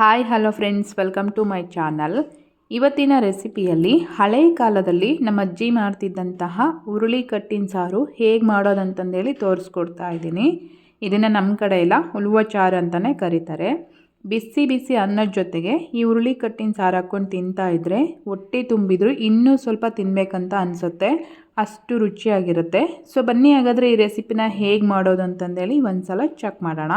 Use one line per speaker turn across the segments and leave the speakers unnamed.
Hi, hello friends, welcome to my channel. ಇವತ್ತಿನ ರೆಸಿಪಿಯಲ್ಲಿ ಹಳೆಯ ಕಾಲದಲ್ಲಿ ನಮ್ಮ ಅಜ್ಜಿ ಮಾಡ್ತಿದ್ದಂತಹ ಹುರುಳಿ ಕಟ್ಟಿನ ಸಾರು ಹೇಗೆ ಮಾಡೋದಂತಂದೇಳಿ ತೋರಿಸ್ಕೊಡ್ತಾ ಇದ್ದೀನಿ. ಇದನ್ನು ನಮ್ಮ ಕಡೆ ಎಲ್ಲ ಚಾರು ಅಂತಲೇ ಕರೀತಾರೆ. ಬಿಸಿ ಬಿಸಿ ಅನ್ನದ ಜೊತೆಗೆ ಈ ಹುರುಳಿ ಕಟ್ಟಿನ ಸಾರು ಹಾಕ್ಕೊಂಡು ತಿಂತಾ ಇದ್ದರೆ ಹೊಟ್ಟೆ ತುಂಬಿದ್ರು ಇನ್ನೂ ಸ್ವಲ್ಪ ತಿನ್ನಬೇಕಂತ ಅನಿಸುತ್ತೆ. ಅಷ್ಟು ರುಚಿಯಾಗಿರುತ್ತೆ. ಸೊ ಬನ್ನಿ, ಹಾಗಾದರೆ ಈ ರೆಸಿಪಿನ ಹೇಗೆ ಮಾಡೋದು ಅಂತಂದೇಳಿ ಒಂದು ಸಲ ಚೆಕ್ ಮಾಡೋಣ.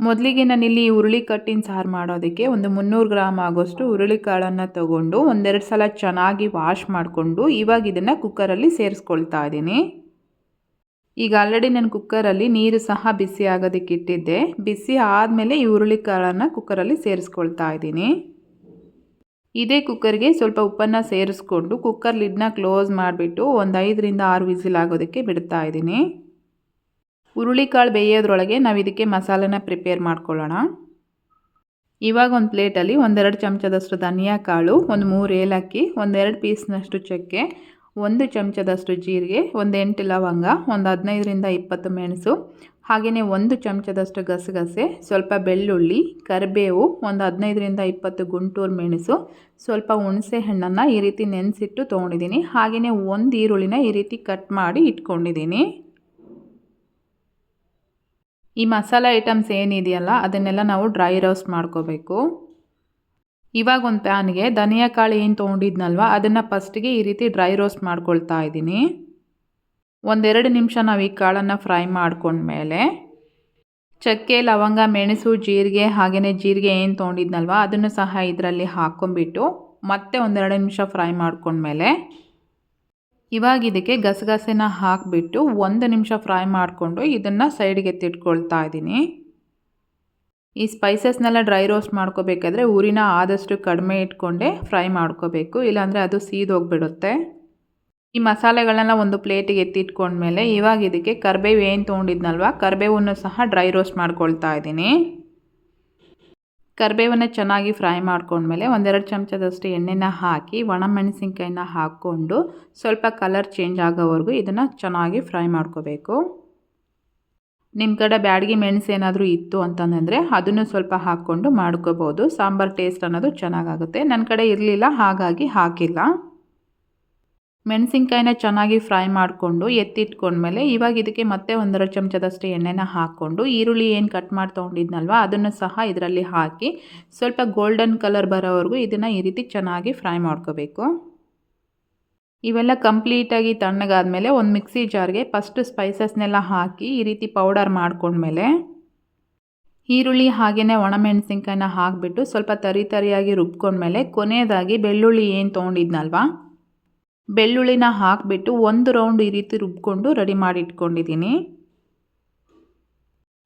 ಮೊದಲಿಗೆ ನಾನಿಲ್ಲಿ ಹುರುಳಿ ಕಟ್ಟಿನ ಸಾರು ಮಾಡೋದಕ್ಕೆ ಒಂದು ಮುನ್ನೂರು ಗ್ರಾಮ್ ಆಗೋಷ್ಟು ಹುರುಳಿ ಕಾಳನ್ನು ತಗೊಂಡು ಒಂದೆರಡು ಸಲ ಚೆನ್ನಾಗಿ ವಾಶ್ ಮಾಡಿಕೊಂಡು ಇವಾಗ ಇದನ್ನು ಕುಕ್ಕರಲ್ಲಿ ಸೇರಿಸ್ಕೊಳ್ತಾ ಇದ್ದೀನಿ ಈಗ ಆಲ್ರೆಡಿ ನಾನು ಕುಕ್ಕರಲ್ಲಿ ನೀರು ಸಹ ಬಿಸಿ ಆಗೋದಕ್ಕೆ ಇಟ್ಟಿದ್ದೆ. ಬಿಸಿ ಆದಮೇಲೆ ಈ ಹುರುಳಿ ಕಾಳನ್ನು ಕುಕ್ಕರಲ್ಲಿ ಸೇರಿಸ್ಕೊಳ್ತಾ ಇದ್ದೀನಿ ಇದೇ ಕುಕ್ಕರ್ಗೆ ಸ್ವಲ್ಪ ಉಪ್ಪನ್ನು ಸೇರಿಸ್ಕೊಂಡು ಕುಕ್ಕರ್ ಲಿಡ್ನ ಕ್ಲೋಸ್ ಮಾಡಿಬಿಟ್ಟು ಒಂದು ಐದರಿಂದ ಆರು ವಿಸಿಲ್ ಆಗೋದಕ್ಕೆ ಬಿಡ್ತಾ ಇದ್ದೀನಿ ಹುರುಳಿಕಾಳು ಬೇಯೋದ್ರೊಳಗೆ ನಾವು ಇದಕ್ಕೆ ಮಸಾಲೆನ ಪ್ರಿಪೇರ್ ಮಾಡ್ಕೊಳ್ಳೋಣ. ಇವಾಗ ಒಂದು ಪ್ಲೇಟಲ್ಲಿ ಒಂದೆರಡು ಚಮಚದಷ್ಟು ಧನಿಯಾ ಕಾಳು, ಒಂದು ಮೂರು ಏಲಕ್ಕಿ, ಒಂದೆರಡು ಪೀಸ್ನಷ್ಟು ಚಕ್ಕೆ, ಒಂದು ಚಮಚದಷ್ಟು ಜೀರಿಗೆ, ಒಂದು ಎಂಟು ಲವಂಗ, ಒಂದು ಹದಿನೈದರಿಂದ ಇಪ್ಪತ್ತು ಮೆಣಸು ಹಾಗೆಯೇ ಒಂದು ಚಮಚದಷ್ಟು ಗಸಗಸೆ, ಸ್ವಲ್ಪ ಬೆಳ್ಳುಳ್ಳಿ, ಕರಿಬೇವು, ಒಂದು ಹದಿನೈದರಿಂದ ಇಪ್ಪತ್ತು ಗುಂಟೂರು ಮೆಣಸು, ಸ್ವಲ್ಪ ಹುಣಸೆ ಹಣ್ಣನ್ನು ಈ ರೀತಿ ನೆನೆಸಿಟ್ಟು ತೊಗೊಂಡಿದ್ದೀನಿ ಹಾಗೆಯೇ ಒಂದು ಈರುಳ್ಳಿನ ಈ ರೀತಿ ಕಟ್ ಮಾಡಿ ಇಟ್ಕೊಂಡಿದ್ದೀನಿ ಈ ಮಸಾಲೆ ಐಟಮ್ಸ್ ಏನಿದೆಯಲ್ಲ, ಅದನ್ನೆಲ್ಲ ನಾವು ಡ್ರೈ ರೋಸ್ಟ್ ಮಾಡ್ಕೋಬೇಕು. ಇವಾಗ ಒಂದು ಪ್ಯಾನ್ಗೆ ಧನಿಯಾ ಕಾಳು ಏನು ತೊಗೊಂಡಿದ್ನಲ್ವ, ಅದನ್ನು ಫಸ್ಟಿಗೆ ಈ ರೀತಿ ಡ್ರೈ ರೋಸ್ಟ್ ಮಾಡ್ಕೊಳ್ತಾ ಇದ್ದೀನಿ. ಒಂದೆರಡು ನಿಮಿಷ ನಾವು ಈ ಕಾಳನ್ನು ಫ್ರೈ ಮಾಡ್ಕೊಂಡ್ಮೇಲೆ, ಚಕ್ಕೆ, ಲವಂಗ, ಮೆಣಸು, ಜೀರಿಗೆ ಹಾಗೆಯೇ ಜೀರಿಗೆ ಏನು ತೊಗೊಂಡಿದ್ನಲ್ವ, ಅದನ್ನು ಸಹ ಇದರಲ್ಲಿ ಹಾಕ್ಕೊಂಬಿಟ್ಟು ಮತ್ತೆ ಒಂದೆರಡು ನಿಮಿಷ ಫ್ರೈ ಮಾಡ್ಕೊಂಡ್ಮೇಲೆ ಇವಾಗ ಇದಕ್ಕೆ ಗಸಗಸೆನ ಹಾಕಿಬಿಟ್ಟು ಒಂದು ನಿಮಿಷ ಫ್ರೈ ಮಾಡಿಕೊಂಡು ಇದನ್ನು ಸೈಡ್ಗೆ ಎತ್ತಿಟ್ಕೊಳ್ತಾ ಇದ್ದೀನಿ. ಈ ಸ್ಪೈಸಸ್ನೆಲ್ಲ ಡ್ರೈ ರೋಸ್ಟ್ ಮಾಡ್ಕೋಬೇಕಾದ್ರೆ ಊರಿನ ಆದಷ್ಟು ಕಡಿಮೆ ಇಟ್ಕೊಂಡೆ ಫ್ರೈ ಮಾಡ್ಕೋಬೇಕು, ಇಲ್ಲಾಂದರೆ ಅದು ಸೀದೋಗ್ಬಿಡುತ್ತೆ ಈ ಮಸಾಲೆಗಳನ್ನೆಲ್ಲ ಒಂದು ಪ್ಲೇಟಿಗೆ ಎತ್ತಿಟ್ಕೊಂಡ್ಮೇಲೆ ಇವಾಗ ಇದಕ್ಕೆ ಕರ್ಬೇವು ಏನು ತೊಗೊಂಡಿದ್ನಲ್ವ, ಕರ್ಬೇವನ್ನು ಸಹ ಡ್ರೈ ರೋಸ್ಟ್ ಮಾಡ್ಕೊಳ್ತಾ ಇದ್ದೀನಿ. ಕರಿಬೇವನ್ನ ಚೆನ್ನಾಗಿ ಫ್ರೈ ಮಾಡ್ಕೊಂಡ್ಮೇಲೆ ಒಂದೆರಡು ಚಮಚದಷ್ಟು ಎಣ್ಣೆನ ಹಾಕಿ, ಒಣಮೆಣಸಿನ್ಕಾಯಿನ ಹಾಕ್ಕೊಂಡು ಸ್ವಲ್ಪ ಕಲರ್ ಚೇಂಜ್ ಆಗೋವರೆಗೂ ಇದನ್ನು ಚೆನ್ನಾಗಿ ಫ್ರೈ ಮಾಡ್ಕೋಬೇಕು. ನಿಮ್ಮ ಕಡೆ ಬ್ಯಾಡಗಿ ಮೆಣಸು ಏನಾದರೂ ಇತ್ತು ಅಂತಂದರೆ ಅದನ್ನು ಸ್ವಲ್ಪ ಹಾಕ್ಕೊಂಡು ಮಾಡ್ಕೋಬೋದು. ಸಾಂಬಾರು ಟೇಸ್ಟ್ ಅನ್ನೋದು ಚೆನ್ನಾಗಾಗುತ್ತೆ. ನನ್ನ ಕಡೆ ಇರಲಿಲ್ಲ, ಹಾಗಾಗಿ ಹಾಕಿಲ್ಲ. ಮೆಣಸಿನ್ಕಾಯಿನ ಚೆನ್ನಾಗಿ ಫ್ರೈ ಮಾಡಿಕೊಂಡು ಎತ್ತಿಟ್ಕೊಂಡ್ಮೇಲೆ ಇವಾಗ ಇದಕ್ಕೆ ಮತ್ತೆ ಒಂದರ ಚಮಚದಷ್ಟು ಎಣ್ಣೆನ ಹಾಕ್ಕೊಂಡು ಈರುಳ್ಳಿ ಏನು ಕಟ್ ಮಾಡಿ ತೊಗೊಂಡಿದ್ನಲ್ವ, ಅದನ್ನು ಸಹ ಇದರಲ್ಲಿ ಹಾಕಿ ಸ್ವಲ್ಪ ಗೋಲ್ಡನ್ ಕಲರ್ ಬರೋವರೆಗೂ ಇದನ್ನು ಈ ರೀತಿ ಚೆನ್ನಾಗಿ ಫ್ರೈ ಮಾಡ್ಕೋಬೇಕು. ಇವೆಲ್ಲ ಕಂಪ್ಲೀಟಾಗಿ ತಣ್ಣಗಾದಮೇಲೆ ಒಂದು ಮಿಕ್ಸಿ ಜಾರ್ಗೆ ಫಸ್ಟ್ ಸ್ಪೈಸಸ್ನೆಲ್ಲ ಹಾಕಿ ಈ ರೀತಿ ಪೌಡರ್ ಮಾಡಿಕೊಂಡ್ಮೇಲೆ ಈರುಳ್ಳಿ ಹಾಗೆಯೇ ಒಣಮೆಣಸಿನ್ಕಾಯಿನ ಹಾಕಿಬಿಟ್ಟು ಸ್ವಲ್ಪ ತರಿ ತರಿಯಾಗಿ ರುಬ್ಕೊಂಡ್ಮೇಲೆ ಕೊನೆಯದಾಗಿ ಬೆಳ್ಳುಳ್ಳಿ ಏನು ತೊಗೊಂಡಿದ್ನಲ್ವ ಬೆಳ್ಳುಳ್ಳಿನ ಹಾಕಿಬಿಟ್ಟು ಒಂದು ರೌಂಡ್ ಈ ರೀತಿ ರುಬ್ಕೊಂಡು ರೆಡಿ ಮಾಡಿ ಇಟ್ಕೊಂಡಿದ್ದೀನಿ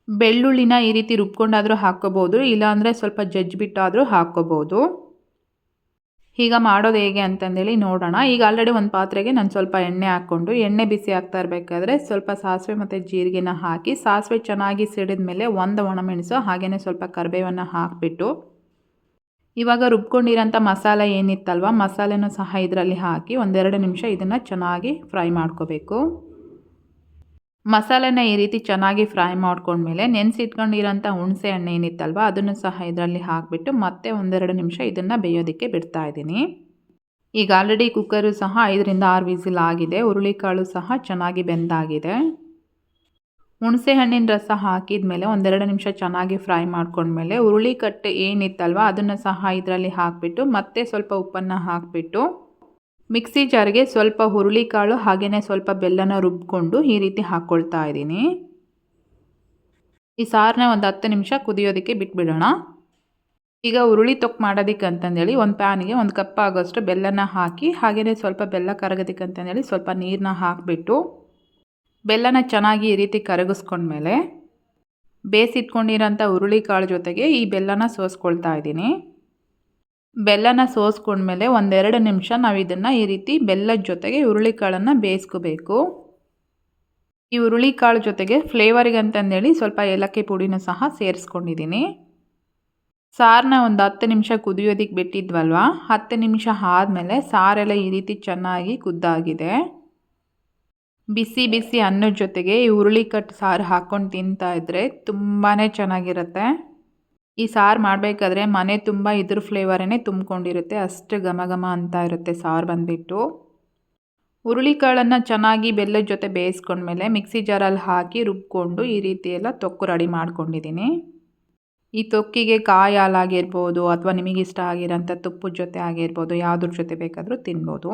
ಬೆಳ್ಳುಳ್ಳಿನ ಈ ರೀತಿ ರುಬ್ಕೊಂಡಾದರೂ ಹಾಕ್ಕೋಬೋದು, ಇಲ್ಲಾಂದರೆ ಸ್ವಲ್ಪ ಜಜ್ಜಿಬಿಟ್ಟಾದರೂ ಹಾಕ್ಕೋಬೋದು. ಈಗ ಮಾಡೋದು ಹೇಗೆ ಅಂತಂದೇಳಿ ನೋಡೋಣ. ಈಗ ಆಲ್ರೆಡಿ ಒಂದು ಪಾತ್ರೆಗೆ ನಾನು ಸ್ವಲ್ಪ ಎಣ್ಣೆ ಹಾಕ್ಕೊಂಡು, ಎಣ್ಣೆ ಬಿಸಿ ಆಗ್ತಾ ಇರಬೇಕಾದ್ರೆ ಸ್ವಲ್ಪ ಸಾಸಿವೆ ಮತ್ತು ಜೀರಿಗೆನ ಹಾಕಿ, ಸಾಸಿವೆ ಚೆನ್ನಾಗಿ ಸಿಡಿದ ಮೇಲೆ ಒಂದು ಒಣಮೆಣಸು ಹಾಗೆಯೇ ಸ್ವಲ್ಪ ಕರಿಬೇವನ್ನು ಹಾಕಿಬಿಟ್ಟು ಇವಾಗ ರುಬ್ಕೊಂಡಿರೋಂಥ ಮಸಾಲೆ ಏನಿತ್ತಲ್ವ, ಮಸಾಲೆನೂ ಸಹ ಇದರಲ್ಲಿ ಹಾಕಿ ಒಂದೆರಡು ನಿಮಿಷ ಇದನ್ನು ಚೆನ್ನಾಗಿ ಫ್ರೈ ಮಾಡ್ಕೋಬೇಕು. ಮಸಾಲೆನ ಈ ರೀತಿ ಚೆನ್ನಾಗಿ ಫ್ರೈ ಮಾಡ್ಕೊಂಡ್ಮೇಲೆ ನೆನೆಸಿಟ್ಕೊಂಡಿರೋಂಥ ಹುಣಸೆ ಹಣ್ಣು ಏನಿತ್ತಲ್ವ, ಅದನ್ನು ಸಹ ಇದರಲ್ಲಿ ಹಾಕಿಬಿಟ್ಟು ಮತ್ತೆ ಒಂದೆರಡು ನಿಮಿಷ ಇದನ್ನು ಬೇಯೋದಕ್ಕೆ ಬಿಡ್ತಾ ಇದ್ದೀನಿ. ಈಗ ಆಲ್ರೆಡಿ ಕುಕ್ಕರು ಸಹ ಐದರಿಂದ ಆರು ವಿಸಿಲ್ ಆಗಿದೆ, ಹುರುಳಿಕಾಳು ಸಹ ಚೆನ್ನಾಗಿ ಬೆಂದಾಗಿದೆ. ಹುಣಸೆ ಹಣ್ಣಿನ ರಸ ಹಾಕಿದ ಮೇಲೆ ಒಂದೆರಡು ನಿಮಿಷ ಚೆನ್ನಾಗಿ ಫ್ರೈ ಮಾಡ್ಕೊಂಡ್ಮೇಲೆ ಹುರುಳಿ ಕಟ್ಟು ಏನಿತ್ತಲ್ವ, ಅದನ್ನು ಸಹ ಇದರಲ್ಲಿ ಹಾಕಿಬಿಟ್ಟು ಮತ್ತೆ ಸ್ವಲ್ಪ ಉಪ್ಪನ್ನು ಹಾಕಿಬಿಟ್ಟು ಮಿಕ್ಸಿ ಜಾರ್ಗೆ ಸ್ವಲ್ಪ ಹುರುಳಿಕಾಳು ಹಾಗೆಯೇ ಸ್ವಲ್ಪ ಬೆಲ್ಲನ ರುಬ್ಕೊಂಡು ಈ ರೀತಿ ಹಾಕ್ಕೊಳ್ತಾ ಇದ್ದೀನಿ. ಈ ಸಾರನ್ನ ಒಂದು ಹತ್ತು ನಿಮಿಷ ಕುದಿಯೋದಕ್ಕೆ ಬಿಟ್ಬಿಡೋಣ. ಈಗ ಹುರುಳಿ ತೊಕ್ ಮಾಡೋದಕ್ಕೆ ಅಂತಂದೇಳಿ ಒಂದು ಪ್ಯಾನಿಗೆ ಒಂದು ಕಪ್ ಆಗೋಷ್ಟು ಬೆಲ್ಲನ ಹಾಕಿ ಹಾಗೆಯೇ ಸ್ವಲ್ಪ ಬೆಲ್ಲ ಕರಗೋದಕ್ಕೆ ಅಂತಂದೇಳಿ ಸ್ವಲ್ಪ ನೀರನ್ನ ಹಾಕಿಬಿಟ್ಟು ಬೆಲ್ಲನ ಚೆನ್ನಾಗಿ ಈ ರೀತಿ ಕರಗಿಸ್ಕೊಂಡ್ಮೇಲೆ ಬೇಯಿಸಿಟ್ಕೊಂಡಿರೋಂಥ ಹುರುಳಿಕಾಳು ಜೊತೆಗೆ ಈ ಬೆಲ್ಲನ ಸೋಸ್ಕೊಳ್ತಾ ಇದ್ದೀನಿ. ಬೆಲ್ಲನ ಸೋಸ್ಕೊಂಡ್ಮೇಲೆ ಒಂದೆರಡು ನಿಮಿಷ ನಾವು ಇದನ್ನು ಈ ರೀತಿ ಬೆಲ್ಲದ ಜೊತೆಗೆ ಹುರುಳಿಕಾಳನ್ನು ಬೇಯಿಸ್ಕೋಬೇಕು. ಈ ಹುರುಳಿಕಾಳು ಜೊತೆಗೆ ಫ್ಲೇವರಿಗೆ ಅಂತಂದೇಳಿ ಸ್ವಲ್ಪ ಏಲಕ್ಕಿ ಪುಡಿನೂ ಸಹ ಸೇರಿಸ್ಕೊಂಡಿದ್ದೀನಿ. ಸಾರನ್ನ ಒಂದು ಹತ್ತು ನಿಮಿಷ ಕುದಿಯೋದಕ್ಕೆ ಬಿಟ್ಟಿದ್ವಲ್ವ? ಹತ್ತು ನಿಮಿಷ ಆದಮೇಲೆ ಸಾರೆಲ್ಲ ಈ ರೀತಿ ಚೆನ್ನಾಗಿ ಕುದ್ದಾಗಿದೆ. ಬಿಸಿ ಬಿಸಿ ಅನ್ನದ ಜೊತೆಗೆ ಈ ಹುರುಳಿ ಕಟ್ ಸಾರು ಹಾಕ್ಕೊಂಡು ತಿಂತಾ ಇದ್ದರೆ ತುಂಬಾ ಚೆನ್ನಾಗಿರುತ್ತೆ. ಈ ಸಾರು ಮಾಡಬೇಕಾದ್ರೆ ಮನೆ ತುಂಬ ಇದ್ರ ಫ್ಲೇವರೇ ತುಂಬಿಕೊಂಡಿರುತ್ತೆ, ಅಷ್ಟು ಘಮ ಘಮ ಅಂತ ಇರುತ್ತೆ ಸಾರು ಬಂದುಬಿಟ್ಟು. ಹುರುಳಿಕಾಳನ್ನು ಚೆನ್ನಾಗಿ ಬೆಲ್ಲದ ಜೊತೆ ಬೇಯಿಸ್ಕೊಂಡ್ಮೇಲೆ ಮಿಕ್ಸಿ ಜಾರಲ್ಲಿ ಹಾಕಿ ರುಬ್ಕೊಂಡು ಈ ರೀತಿ ಎಲ್ಲ ತೊಕ್ಕು ರೆಡಿ ಮಾಡ್ಕೊಂಡಿದ್ದೀನಿ. ಈ ತೊಕ್ಕಿಗೆ ಕಾಯಿ ಹಾಲಾಗಿರ್ಬೋದು ಅಥವಾ ನಿಮಗಿಷ್ಟ ಆಗಿರೋಂಥ ತುಪ್ಪದ ಜೊತೆ ಆಗಿರ್ಬೋದು, ಯಾವುದ್ರ ಜೊತೆ ಬೇಕಾದರೂ ತಿನ್ಬೋದು.